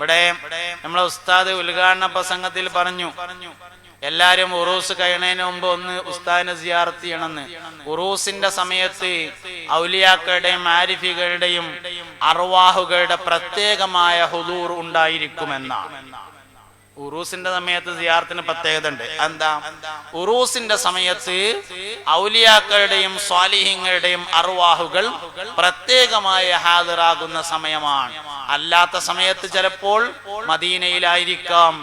ഇവിടെ നമ്മളെ ഉസ്താദ് ഉദ്ഘാടന പ്രസംഗത്തിൽ പറഞ്ഞു എല്ലാരും ഉറൂസ് കഴിയണതിന് മുമ്പ് ഒന്ന് ഉസ്താദിനെ സിയാറത്ത് ചെയ്യണമെന്ന്. ഉറൂസിന്റെ സമയത്ത് ഔലിയാക്കളുടെയും ആരിഫികളുടെയും അർവാഹുകളുടെ പ്രത്യേകമായ ഹുദൂർ ഉണ്ടായിരിക്കുമെന്നാണ്. ഉറൂസിന്റെ സമയത്ത് സിയാർത്തിന് പ്രത്യേകത ഉണ്ട്. എന്താ ഉറൂസിന്റെ സമയത്ത് ഔലിയാക്കളുടെയും സ്വാലിഹ്യങ്ങളുടെയും അർവാഹുകൾ പ്രത്യേകമായി ഹാജരാകുന്ന സമയമാണ്. അല്ലാത്ത സമയത്ത് ചിലപ്പോൾ മദീനയിലായിരിക്കാം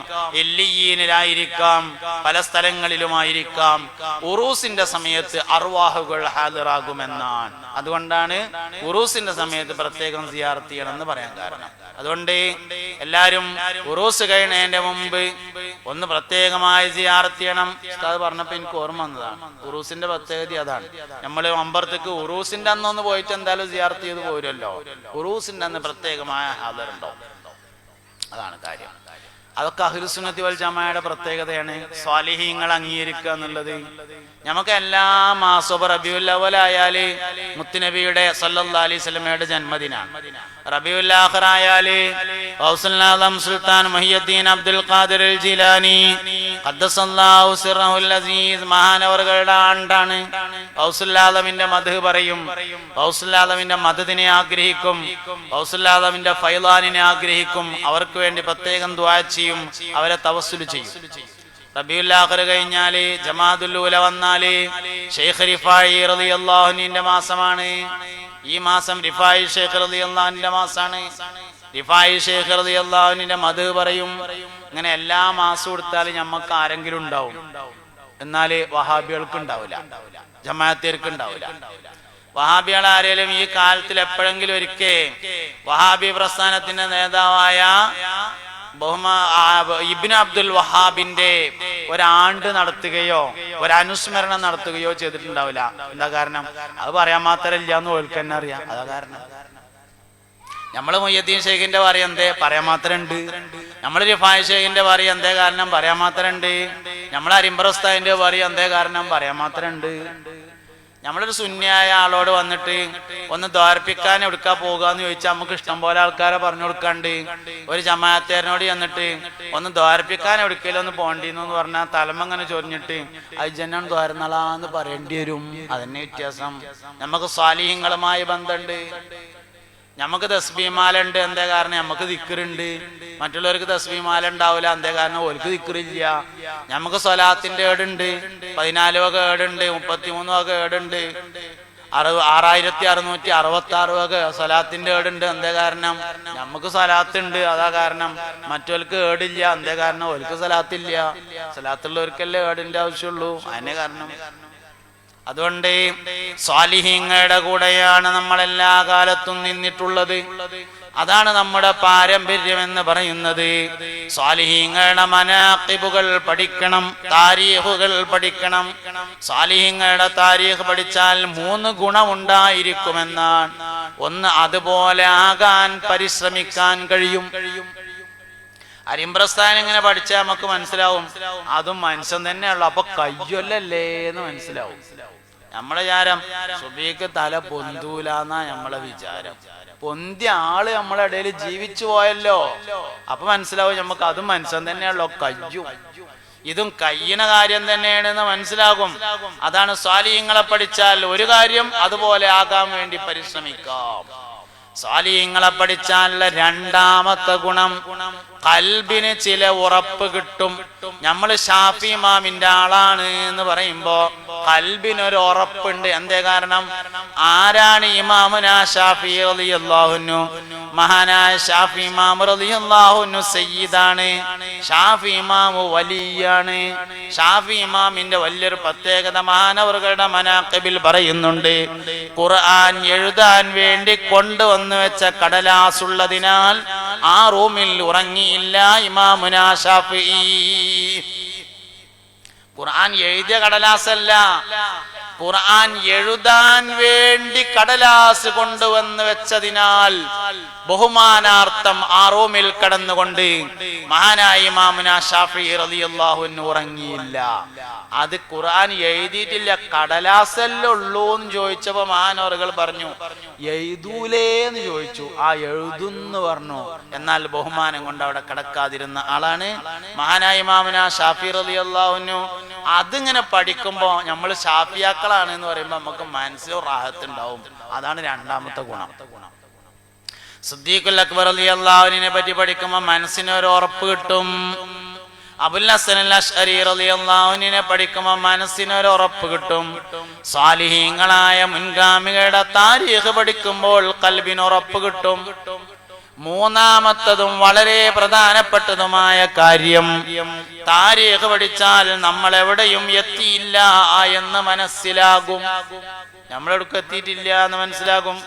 എല്ലിയീനിലായിരിക്കാം പല സ്ഥലങ്ങളിലുമായിരിക്കാം. ഉറൂസിന്റെ സമയത്ത് അർവാഹുകൾ ഹാജറാകുമെന്നാണ് അതുകൊണ്ടാണ് ഉറൂസിന്റെ സമയത്ത് പ്രത്യേകം സിയാർത്ത് പറയാൻ കാരണം. അതുകൊണ്ട് എല്ലാരും ഉറൂസ് കഴിയണതിന്റെ മുമ്പ് ഒന്ന് പ്രത്യേകമായി സിയാറത്ത് ചെയ്യണം. ഉസ്താദ് പറഞ്ഞപ്പോ എനിക്ക് ഓർമ്മ വന്നതാണ്. ഉറൂസിന്റെ പ്രത്യേകത അതാണ്. നമ്മൾ അമ്പലത്തേക്ക് ഉറൂസിന്റെ അന്നൊന്ന് പോയിട്ട് എന്തായാലും സിയാർത്ത് ചെയ്ത് പോരുമല്ലോ. ഉറൂസിന്റെ അന്ന് പ്രത്യേകമായ ഹാജറുണ്ടോ? അതാണ് കാര്യം. അതൊക്കെ അഹ്ലുസുന്നത്തി വൽ ജമായുടെ പ്രത്യേകതയാണ്. സ്വാലിഹീങ്ങൾ അംഗീകരിക്കുക എന്നുള്ളത്. നമുക്ക് എല്ലാ മാസവും റബിയുൽ അവലായാൽ മുത്തുനബിയുടെ സല്ലല്ലാ അലൈഹി സ്വലമയുടെ ജന്മദിനാണ് ആഖിറായാൽ ഔസുൽനാദം Sultan Muhiyuddin Abdul Qadir Jilani മഹാനവറുകളുടെ ആണ്ടാണ്. ഔസുല്ലാദമിന്റെ മധു പറയും. ഹൗസുല്ലാദമിന്റെ മധുദിനെ ആഗ്രഹിക്കും. ഹൗസുല്ലാദമിന്റെ ഫൈലാനിനെ ആഗ്രഹിക്കും. അവർക്ക് വേണ്ടി പ്രത്യേകം ദ്വാ ചെയ്യും. അവരെ തവസ്സുൽ ചെയ്യും. റബിയുല്ലാഖർ കഴിഞ്ഞാൽ ജമാദുല്ലൂല വന്നാൽ ഷെയ്ഖ് റിഫായി റളിയല്ലാഹുവിന്റെ മാസമാണ്. ഈ മാസം റിഫായി ഷെയ്ഖ് റളിയല്ലാഹുവിന്റെ മാസാണ്. റിഫായി ഷെയ്ഖ് റളിയല്ലാഹുവിന്റെ മധു പറയും. ഇങ്ങനെ എല്ലാ മാസവും എടുത്താലും ഞമ്മക്ക് ആരെങ്കിലും ഉണ്ടാവും. എന്നാൽ വഹാബികൾക്ക് ഉണ്ടാവില്ല ജമാഅത്തേർക്ക് ഉണ്ടാവില്ല വഹാബികൾ ആരെങ്കിലും ഈ കാലത്തിൽ എപ്പോഴെങ്കിലും ഒരിക്കേ വഹാബി പ്രസ്ഥാനത്തിന്റെ നേതാവായ ബഹുമാ ഇബിൻ അബ്ദുൽ വഹാബിന്റെ ഒരാണ്ട് നടത്തുകയോ ഒരനുസ്മരണം നടത്തുകയോ ചെയ്തിട്ടുണ്ടാവില്ല. എന്താ കാരണം? അത് പറയാൻ മാത്രമല്ല എന്ന് ഓൽക്ക് തന്നെ അറിയാം. അതാ കാരണം. നമ്മൾ മൊയ്യദ്ദീൻ ഷെയ്ഖിന്റെ പറയാ എന്തേ? പറയാൻ മാത്രം ഉണ്ട്. നമ്മൾ റിഫായ് ഷെയ്ഖിന്റെ പറയും എന്തേ കാരണം പറയാൻ മാത്രമുണ്ട്? നമ്മളെ അരിമ്പറസ്താദിന്റെ പറയും എന്തേ കാരണം പറയാൻ മാത്രമുണ്ട്? നമ്മളൊരു ശൂന്യായ ആളോട് വന്നിട്ട് ഒന്ന് ദ്വാരപ്പിക്കാൻ എടുക്കാൻ പോകാന്ന് ചോദിച്ചാൽ നമുക്ക് ഇഷ്ടം പോലെ ആൾക്കാരെ പറഞ്ഞു കൊടുക്കാണ്ട്. ഒരു ജമാഅത്തേരനോട് ചെന്നിട്ട് ഒന്ന് ദ്വാരപ്പിക്കാൻ എടുക്കലോ ഒന്ന് പോണ്ടിന്നു പറഞ്ഞാൽ തലമ അങ്ങനെ ചൊരിഞ്ഞിട്ട് അജനാണ് ദ്വാരനളാന്ന് പറയേണ്ടി വരും. അതന്നെ വ്യത്യാസം. നമുക്ക് സ്വാലിഹ്യങ്ങളുമായി ബന്ധമുണ്ട്. നമുക്ക് തസ്ബീമാല ഉണ്ട് എന്തേ കാരണം? നമുക്ക് ദിക്കറുണ്ട് മറ്റുള്ളവർക്ക് തസ്ബീമാല ഉണ്ടാവില്ല എന്തേ കാരണം? ഓർക്ക് ദിക്കറില്ല നമുക്ക് സ്വലാത്തിന്റെ ഏടുണ്ട്. പതിനാല് വക ഏടുണ്ട് മുപ്പത്തിമൂന്ന് വക ഏടുണ്ട്. അറുപ ആറായിരത്തി അറുന്നൂറ്റി അറുപത്തി ആറ് വക സ്വലാത്തിന്റെ ഏടുണ്ട് എന്തേ കാരണം? നമുക്ക് സ്വലാത്തുണ്ട് അതാ കാരണം. മറ്റവർക്ക് ഏടില്ല എന്തേ കാരണം? ഓർക്ക് സ്വലാത്തില്ല. സ്വലാത്തുള്ളവർക്കല്ലേ ഏടിന്റെ ആവശ്യമുള്ളൂ. അതിനെ കാരണം. അതുകൊണ്ട് സ്വാലിഹീങ്ങളുടെ കൂടെയാണ് നമ്മൾ എല്ലാ കാലത്തും നിന്നിട്ടുള്ളത്. അതാണ് നമ്മുടെ പാരമ്പര്യം എന്ന് പറയുന്നത്. സ്വാലിഹീങ്ങളുടെ മനാക്കിബുകൾ പഠിക്കണം താരീഹുകൾ പഠിക്കണം. സ്വാലിഹീങ്ങളുടെ താരീഖ് പഠിച്ചാൽ മൂന്ന് ഗുണമുണ്ടായിരിക്കുമെന്നാണ്. ഒന്ന് അതുപോലെ ആകാൻ പരിശ്രമിക്കാൻ കഴിയും. അരിമ്പ്രസ്ഥാനം ഇങ്ങനെ പഠിച്ചാൽ നമുക്ക് മനസ്സിലാവും? അതും മനുഷ്യൻ തന്നെയുള്ളു അപ്പൊ കയ്യൊല്ലല്ലേ എന്ന് മനസ്സിലാവും. നമ്മളെ വിചാരം സുബീക്ക് തല പൊന്തൂലെന്നാ നമ്മളെ വിചാരം. പൊന്തി ആൾ നമ്മളെ ഇടയിൽ ജീവിച്ചു പോയല്ലോ. അപ്പൊ മനസ്സിലാവും നമുക്ക് അതും മനസ്സം തന്നെയാണല്ലോ കയ്യും. ഇതും കയ്യണ കാര്യം തന്നെയാണെന്ന് മനസ്സിലാകും. അതാണ് സ്വാലിഹ്യങ്ങളെ പഠിച്ചാൽ ഒരു കാര്യം അതുപോലെ ആകാൻ വേണ്ടി പരിശ്രമിക്കാം. സ്വാലിഹ്യങ്ങളെ പഠിച്ചാലുള്ള രണ്ടാമത്തെ ഗുണം കൽബിന് ചില ഉറപ്പ് കിട്ടും. നമ്മൾ ഷാഫി മാമിന്റെ ആളാണ് എന്ന് പറയുമ്പോ കൽബിനൊരു ഉറപ്പുണ്ട്. എന്തേ കാരണം? ആരാണ് ഇമാമുന ഷാഫി റളിയല്ലാഹുന്നു മഹാനായ ഷാഫി ഇമാം റളിയല്ലാഹു സയ്യിദാണ്. ഷാഫി ഇമാം വലിയാണ്. ഷാഫി ഇമാമിന്റെ വലിയൊരു പ്രത്യേകത മഹാനവറുകളുടെ മനാക്കബിൽ പറയുന്നുണ്ട്. ഖുർആൻ എഴുതാൻ വേണ്ടി കൊണ്ടുവന്നു വെച്ച കടലാസ് ഉള്ളതിനാൽ ആ റൂമിൽ ഉറങ്ങിയില്ല ഇമാമുന ഷാഫി. ഖുർആൻ എഴുതിയ കടലാസല്ല. ഖുർആൻ എഴുതാൻ വേണ്ടി കടലാസ് കൊണ്ടുവന്ന് വെച്ചതിനാൽ ബഹുമാനാർത്ഥം ആ റൂമിൽ കടന്നുകൊണ്ട് മഹാനായ ഇമാമുന ഷാഫി അൻഹു ഉറങ്ങിയില്ല. അത് ഖുർആൻ എഴുതിയിട്ടില്ല കടലാസല്ലേ ഉള്ളൂ എന്ന് ചോദിച്ചപ്പോ മഹാനോറുകൾ പറഞ്ഞു എഴുതൂലേ എന്ന് ചോദിച്ചു. ആ എഴുതുന്ന് പറഞ്ഞു. എന്നാൽ ബഹുമാനം കൊണ്ട് അവിടെ കിടക്കാതിരുന്ന ആളാണ് മഹാനായ ഇമാമുന ഷാഫി അൻഹു. അതിങ്ങനെ പഠിക്കുമ്പോൾ നമ്മൾ ഷാഫിയാക്കളാണ് എന്ന് പറയുമ്പോൾ നമുക്ക് മനസ്സിലോ റാഹത്തുണ്ടാവും. അതാണ് രണ്ടാമത്തെ ഗുണം. സിദ്ദീഖുൽ അക്ബർ അലി അള്ളാഹുവിനെ പറ്റി പഠിക്കുമ്പോൾ മനസ്സിന് ഒരു ഉറപ്പ് കിട്ടും. അബുൽ ഹസൻ അഷ്അരി പഠിക്കുമ്പോൾ മനസ്സിന് ഒരു ഉറപ്പ് കിട്ടും. സ്വാലിഹീങ്ങളായ മുൻഗാമികളുടെ താരീഖ് പഠിക്കുമ്പോൾ കൽബിന് ഉറപ്പ് കിട്ടും. മൂന്നാമത്തതും വളരെ പ്രധാനപ്പെട്ടതുമായ കാര്യം താരീഖ് പഠിച്ചാൽ നമ്മൾ എവിടെയും എത്തിയില്ല എന്ന് മനസ്സിലാകും. നമ്മളെടുക്ക് എത്തിയിട്ടില്ല എന്ന് മനസ്സിലാകും.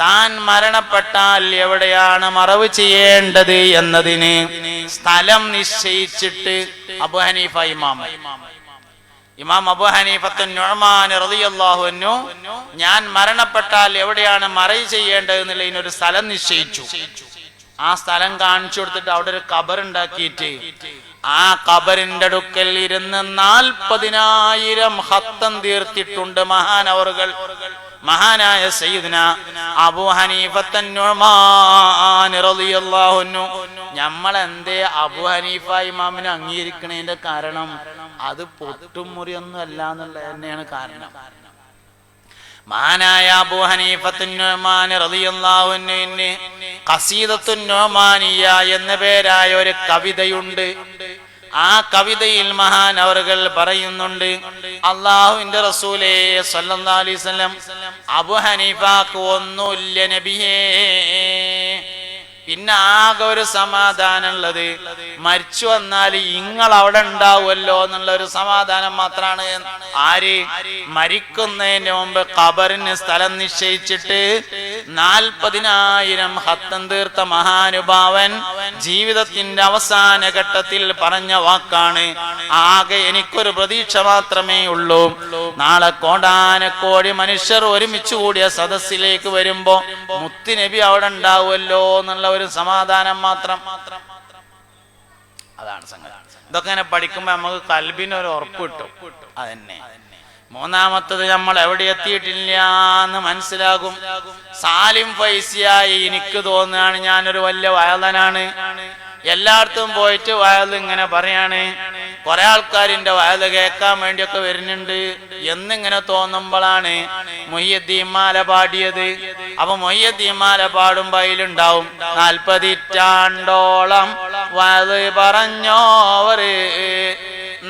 താൻ മരണപ്പെട്ടാൽ എവിടെയാണ് മറവ് ചെയ്യേണ്ടത് എന്നതിന് സ്ഥലം നിശ്ചയിച്ചിട്ട് അബു ഹനീഫ ഇമാം. ഇമാം അബു ഹനീഫത്ത് നുഅ്മാൻ റളിയല്ലാഹു അൻഹു ഞാൻ മരണപ്പെട്ടാൽ എവിടെയാണ് മറവ് ചെയ്യേണ്ടത് എന്നുള്ള ഒരു സ്ഥലം നിശ്ചയിച്ചു. ആ സ്ഥലം കാണിച്ചു കൊടുത്തിട്ട് അവിടെ ഒരു കബർ ഉണ്ടാക്കിയിട്ട് ആ കബറിന്റെ അടുക്കൽ ഇരുന്ന് നാൽപ്പതിനായിരം ഹത്തം തീർത്തിട്ടുണ്ട് മഹാനവറുകൾ. മഹാനായ സയ്യിദ്ന അബു അൻഹു. നമ്മൾ എന്തേ അബു ഹനീഫ ഇമാമിനെ അംഗീകരിക്കണതിന്റെ കാരണം? അത് പൊട്ടും മുറിയൊന്നും അല്ല എന്നുള്ളത് തന്നെയാണ് കാരണം. മഹാനായ അബു ഖസീദത്തുൻ നുഅ്മാനിയ എന്ന പേരായ ഒരു കവിതയുണ്ട്. ആ കവിതയിൽ മഹാൻ അവർകൾ പറയുന്നുണ്ട് അള്ളാഹുവിന്റെ റസൂലേ വസല്ലം അബു ഹനീഫാക്ക് ഒന്നുമില്ല നബിയേ. പിന്നെ ആകെ ഒരു സമാധാനം ഉള്ളത് മരിച്ചു വന്നാൽ ഇങ്ങൾ അവിടെ ഉണ്ടാവുമല്ലോ എന്നുള്ള ഒരു സമാധാനം മാത്രാണ് ആര് മരിക്കുന്നതിന് മുമ്പ് ഖബറിന് സ്ഥലം നിശ്ചയിച്ചിട്ട് നാൽപ്പതിനായിരം ഹത്തം തീർത്ത മഹാനുഭാവൻ ജീവിതത്തിന്റെ അവസാന ഘട്ടത്തിൽ പറഞ്ഞ വാക്കാണ്. ആകെ എനിക്കൊരു പ്രതീക്ഷ മാത്രമേ ഉള്ളൂ. നാളെ കോടാനക്കോടി മനുഷ്യർ ഒരുമിച്ച് കൂടിയ സദസ്സിലേക്ക് വരുമ്പോ മുത്തുനബി അവിടെ ഉണ്ടാവുമല്ലോ എന്നുള്ള ഒരു സമാധാനം മാത്രം. അതാണ് സംഗതി. ഇതൊക്കെ ഇങ്ങനെ പഠിക്കുമ്പോ നമുക്ക് കൽബിനൊരു ഉറപ്പ് കിട്ടും. അതന്നെ. മൂന്നാമത്തത് നമ്മൾ എവിടെ എത്തിയിട്ടില്ല എന്ന് മനസ്സിലാകും. സാലിം ഫൈസിയായി എനിക്ക് തോന്നുകയാണ് ഞാനൊരു വലിയ വയലനാണ്. എല്ലായിടത്തും പോയിട്ട് വയൽ ഇങ്ങനെ പറയാണ്. കുറെ ആൾക്കാരിന്റെ വയൽ കേൾക്കാൻ വേണ്ടിയൊക്കെ വരുന്നുണ്ട്. എന്നിങ്ങനെ തോന്നുമ്പോഴാണ് മൊയ്യദ്ദീമാല പാടിയത്. അപ്പൊ മൊയ്യദ്ദീമാല പാടുമ്പോ അതിലുണ്ടാവും നാൽപ്പതിറ്റാണ്ടോളം വയൽ പറഞ്ഞോവര്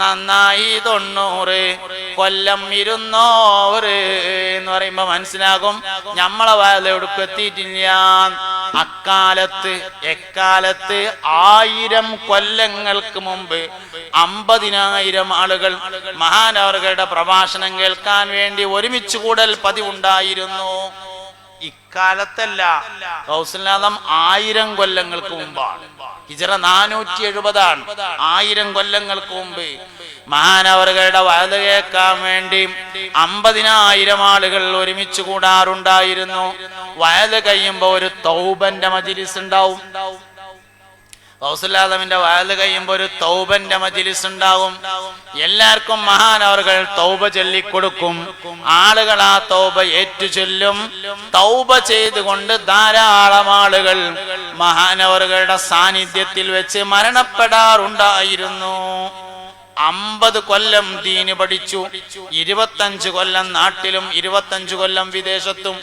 നന്നായി തൊണ്ണൂറ് കൊല്ലം ഇരുന്നോറ് എന്ന് പറയുമ്പോ മനസ്സിലാകും. ഞമ്മളെ വയലെടുക്ക് എത്തിയിട്ടില്ല. അക്കാലത്ത് എക്കാലത്ത് ആയിരം കൊല്ലങ്ങൾക്ക് മുമ്പ് അമ്പതിനായിരം ആളുകൾ മഹാനവറുകളുടെ പ്രഭാഷണം കേൾക്കാൻ വേണ്ടി ഒരുമിച്ച് കൂടൽ പതിവുണ്ടായിരുന്നു. ഇക്കാലത്തല്ല. കൗസലാദം ആയിരം കൊല്ലങ്ങൾക്ക് മുമ്പാണ്. ഹിജറ നാനൂറ്റി എഴുപതാണ്. ആയിരം കൊല്ലങ്ങൾക്ക് മുമ്പ് മഹാനവറുകളുടെ വയത് കേൾക്കാൻ വേണ്ടി അമ്പതിനായിരം ആളുകൾ ഒരുമിച്ച് കൂടാറുണ്ടായിരുന്നു. വയത് കഴിയുമ്പോ ഒരു തൗബന്റെ മജിലിസ് ഉണ്ടാവും. കൗസലാദമിന്റെ വയത് കഴിയുമ്പോ ഒരു തൗബന്റെ മജിലിസ് ഉണ്ടാവും. എല്ലാവർക്കും മഹാനവറുകൾ തൗബ ചൊല്ലിക്കൊടുക്കും. ആളുകൾ ആ തൗബ ഏറ്റു ചൊല്ലും തൗബ ചെയ്തുകൊണ്ട് ധാരാളം ആളുകൾ മഹാനവറുകളുടെ സാന്നിധ്യത്തിൽ വെച്ച് മരണപ്പെടാറുണ്ടായിരുന്നു. അമ്പത് കൊല്ലം ദീന് പഠിച്ചു ഇരുപത്തഞ്ച് കൊല്ലം നാട്ടിലും ഇരുപത്തഞ്ച് കൊല്ലം വിദേശത്തും.